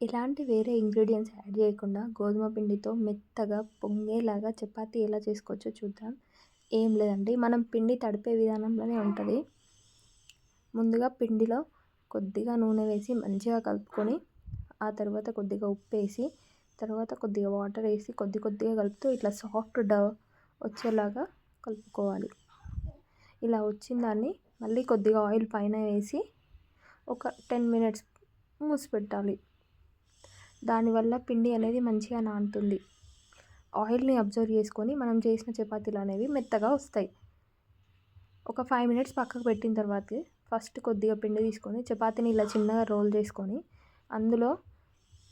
ఎలాంటి వేరే ingredients add చేయకుండా గోధుమ పిండితో మెత్తగా పొంగేలాగా చపాతీ ఎలా చేసుకోవచ్చో చూద్దాం. ఏం లేదండి మనం పిండి తడిపే విధానంలోనే ఉంటుంది. ముందుగా పిండిలో కొద్దిగా నూనె వేసి మంచిగా కలుపుకొని ఆ తర్వాత కొద్దిగా ఉప్పు వేసి తర్వాత కొద్దిగా వాటర్ వేసి కొద్ది కొద్దిగా కలుపుతూ ఇట్లా సాఫ్ట్ డవ్ వచ్చేలాగా కలుపుకోవాలి. ఇలా వచ్చిన దాన్ని మళ్ళీ కొద్దిగా ఆయిల్ పైన వేసి ఒక టెన్ మినిట్స్ మూసి పెట్టాలి దానివల్ల పిండి అనేది మంచిగా నానుతుంది. ఆయిల్ని అబ్జర్వ్ చేసుకొని మనం చేసిన చపాతీలు అనేవి మెత్తగా వస్తాయి. ఒక ఫైవ్ మినిట్స్ పక్కకు పెట్టిన తర్వాత ఫస్ట్ కొద్దిగా పిండి తీసుకొని చపాతీని ఇలా చిన్నగా రోల్ చేసుకొని అందులో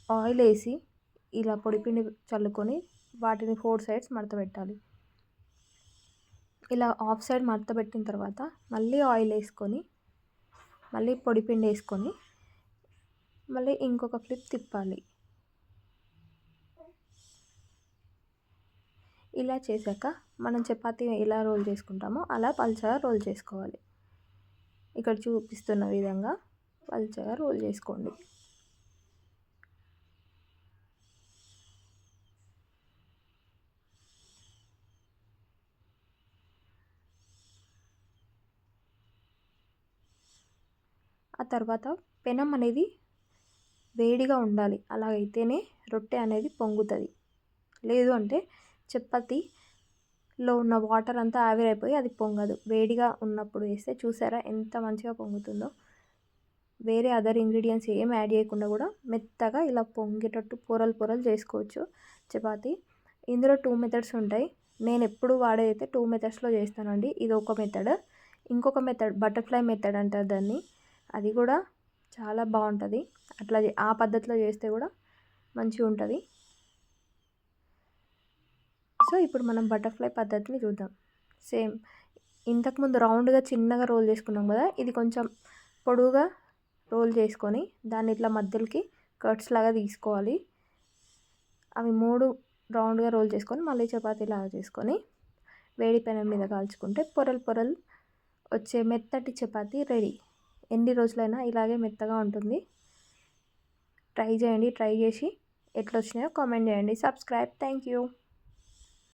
ఆయిల్ వేసి ఇలా పొడి పిండి చల్లుకొని వాటిని ఫోర్ సైడ్స్ మడత పెట్టాలి. ఇలా ఆఫ్ సైడ్ మడత పెట్టిన తర్వాత మళ్ళీ ఆయిల్ వేసుకొని మళ్ళీ పొడి పిండి వేసుకొని మళ్ళీ ఇంకొక ఫ్లిప్ తిప్పాలి. ఇలా చేశాక మనం చపాతీ ఎలా రోల్ చేసుకుంటామో అలా పల్చగా రోల్ చేసుకోవాలి. ఇక్కడ చూపిస్తున్న విధంగా పల్చగా రోల్ చేసుకోండి. ఆ తర్వాత పెనం అనేది వేడిగా ఉండాలి. అలా అయితేనే రొట్టె అనేది పొంగుతుంది. లేదు అంటే చపాతీలో ఉన్న వాటర్ అంతా ఆవిరైపోయి అది పొంగదు. వేడిగా ఉన్నప్పుడు వేస్తే చూసారా ఎంత మంచిగా పొంగుతుందో. వేరే అదర్ ఇంగ్రీడియంట్స్ ఏం యాడ్ చేయకుండా కూడా మెత్తగా ఇలా పొంగేటట్టు పొరలు పొరలు చేసుకోవచ్చు చపాతీ. ఇందులో టూ మెథడ్స్ ఉంటాయి. నేను ఎప్పుడు వాడేదైతే టూ మెథడ్స్లో చేస్తానండి. ఇది ఒక మెథడ్. ఇంకొక మెథడ్ బటర్ఫ్లై మెథడ్ అంటారు దాన్ని. అది కూడా చాలా బాగుంటుంది. అట్లా ఆ పద్ధతిలో చేస్తే కూడా మంచిగా ఉంటుంది సో ఇప్పుడు మనం బటర్ఫ్లై పద్ధతిని చూద్దాం. సేమ్ ఇంతకుముందు రౌండ్గా చిన్నగా రోల్ చేసుకున్నాం కదా ఇది కొంచెం పొడువుగా రోల్ చేసుకొని దాన్ని ఇట్లా మధ్యలోకి కట్స్ లాగా తీసుకోవాలి. అవి మూడు రౌండ్గా రోల్ చేసుకొని మళ్ళీ చపాతీ లాగా చేసుకొని వేడి పెనం మీద కాల్చుకుంటే పొరలు పొరలు వచ్చే మెత్తటి చపాతీ రెడీ. ఎన్ని రోజులైనా ఇలాగే మెత్తగా ఉంటుంది. ట్రై చేయండి ట్రై చేసి ఎట్లా వచ్చినాయో కామెంట్ చేయండి. Subscribe thank you